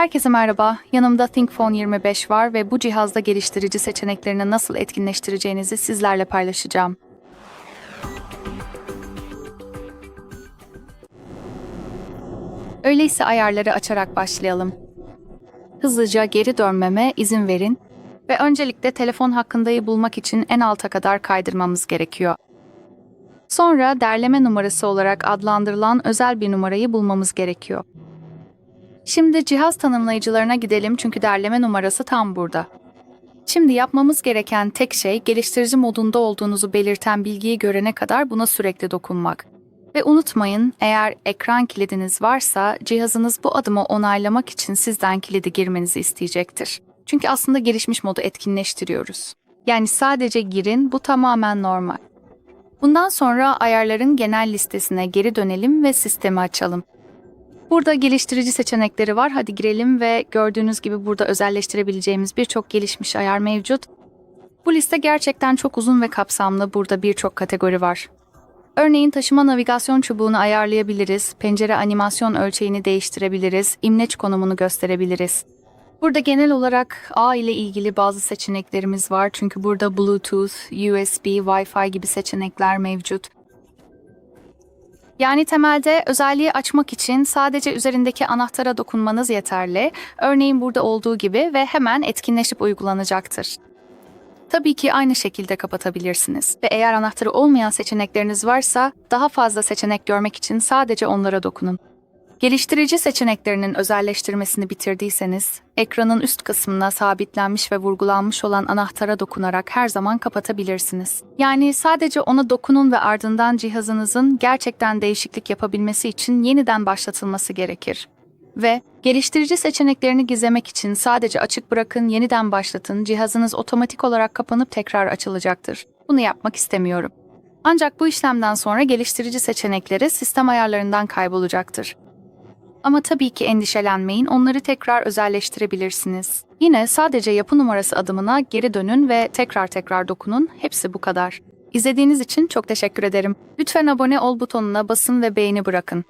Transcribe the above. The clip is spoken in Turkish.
Herkese merhaba. Yanımda ThinkPhone 25 var ve bu cihazda geliştirici seçeneklerini nasıl etkinleştireceğinizi sizlerle paylaşacağım. Öyleyse ayarları açarak başlayalım. Hızlıca geri dönmeme izin verin ve öncelikle telefon hakkındayı bulmak için en alta kadar kaydırmamız gerekiyor. Sonra derleme numarası olarak adlandırılan özel bir numarayı bulmamız gerekiyor. Şimdi cihaz tanımlayıcılarına gidelim çünkü derleme numarası tam burada. Şimdi yapmamız gereken tek şey geliştirici modunda olduğunuzu belirten bilgiyi görene kadar buna sürekli dokunmak. Ve unutmayın eğer ekran kilidiniz varsa cihazınız bu adımı onaylamak için sizden kilidi girmenizi isteyecektir. Çünkü aslında gelişmiş modu etkinleştiriyoruz. Yani sadece girin bu tamamen normal. Bundan sonra ayarların genel listesine geri dönelim ve sistemi açalım. Burada geliştirici seçenekleri var. Hadi girelim ve gördüğünüz gibi burada özelleştirebileceğimiz birçok gelişmiş ayar mevcut. Bu liste gerçekten çok uzun ve kapsamlı. Burada birçok kategori var. Örneğin taşıma navigasyon çubuğunu ayarlayabiliriz, pencere animasyon ölçeğini değiştirebiliriz, imleç konumunu gösterebiliriz. Burada genel olarak ağ ile ilgili bazı seçeneklerimiz var çünkü burada Bluetooth, USB, Wi-Fi gibi seçenekler mevcut. Yani temelde özelliği açmak için sadece üzerindeki anahtara dokunmanız yeterli. Örneğin burada olduğu gibi ve hemen etkinleşip uygulanacaktır. Tabii ki aynı şekilde kapatabilirsiniz ve eğer anahtarı olmayan seçenekleriniz varsa daha fazla seçenek görmek için sadece onlara dokunun. Geliştirici seçeneklerinin özelleştirmesini bitirdiyseniz, ekranın üst kısmına sabitlenmiş ve vurgulanmış olan anahtara dokunarak her zaman kapatabilirsiniz. Yani sadece ona dokunun ve ardından cihazınızın gerçekten değişiklik yapabilmesi için yeniden başlatılması gerekir. Ve geliştirici seçeneklerini gizlemek için sadece açık bırakın, yeniden başlatın, cihazınız otomatik olarak kapanıp tekrar açılacaktır. Bunu yapmak istemiyorum. Ancak bu işlemden sonra geliştirici seçenekleri sistem ayarlarından kaybolacaktır. Ama tabii ki endişelenmeyin, onları tekrar özelleştirebilirsiniz. Yine sadece yapı numarası adımına geri dönün ve tekrar tekrar dokunun. Hepsi bu kadar. İzlediğiniz için çok teşekkür ederim. Lütfen abone ol butonuna basın ve beğeni bırakın.